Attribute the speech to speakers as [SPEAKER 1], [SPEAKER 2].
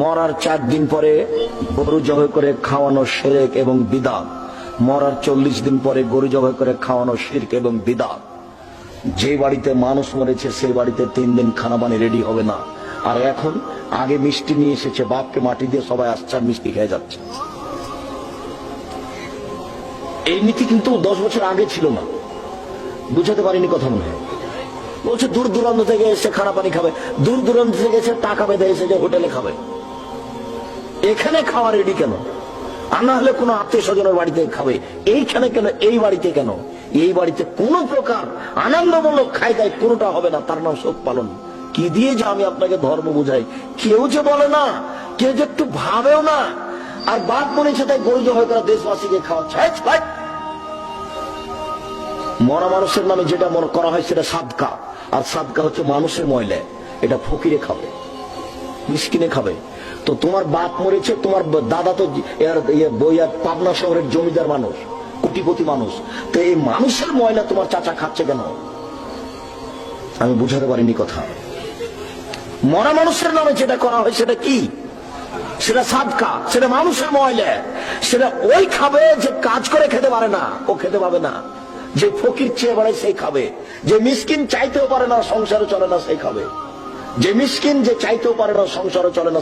[SPEAKER 1] মরার চার দিন পরে গরু জবাই করে খাওয়ানো সেরেক এবং বিদাত মরার চল্লিশ দিন পরে গরু জবাই করে খাওয়ানো শির্ক এবং বিদাত যে বাড়িতে মানুষ মরেছে সেই বাড়িতে তিন দিন খানা পানি রেডি হবে না। আর এখন আগে মিষ্টি নিয়ে এসেছে, বাপকে মাটি দিয়ে সবাই আর মিষ্টি খেয়ে যাচ্ছে। এই নীতি কিন্তু দশ বছর আগে ছিল না। বুঝাতে পারিনি কথা মনে হয়। বলছে, দূর দূরান্ত থেকে এসে খানা পানি খাবে। দূর দূরান্ত থেকে এসে টাকা বেঁধে এসে যে হোটেলে খাবে। এখানে খাওয়া রেডি কেন? আর না হলে কোনো আত্মীয় স্বজনের বাড়িতে খাবে। এইখানে কেন এই বাড়িতে কেন? এই বাড়িতে কোনো প্রকার আনন্দমূলক খাই দায় কোনোটা হবে না তার নাম শোক পালন। কি দিয়ে যে আমি আপনাকে ধর্ম বুঝাই? কেউ যে বলে না কেউ যে একটু ভাবেও না। আর বাদ মনেছে তাই গরু জবাই করা দেশবাসীকে হ্যাঁ, মরা মানুষের নামে যেটা মনে করা হয় সেটা সাদকা। আর সাদকা হচ্ছে মানুষের ময়লা। এটা ফকিরে খাবে। মিসকিনে খাবে। তো তোমার বাপ মরেছে, তোমার দাদা তো ইয়ে বইয়ার পাবনা শহরের জমিদার মানুষ, কোটিপতি মানুষ। তো এই মানুষের ময়লা তোমার চাচা খাচ্ছে কেন? আমি বুঝাতে পারিনি কথা। মরা মানুষের নামে যেটা করা হয় সেটা কি? সেটা সাদকা, সেটা মানুষের ময়লা। সেটা ওই খাবে যে কাজ করে খেতে পারে না, ও খেতে পাবে না। যে ফকির চেয়ে বেড়ায় সেই খাবে। যে মিসকিন চাইতেও পারে না, সংসারে চলে না, সেই খাবে। যে মিসকিন যে চাইতেও পারে না সংসারে চলে না।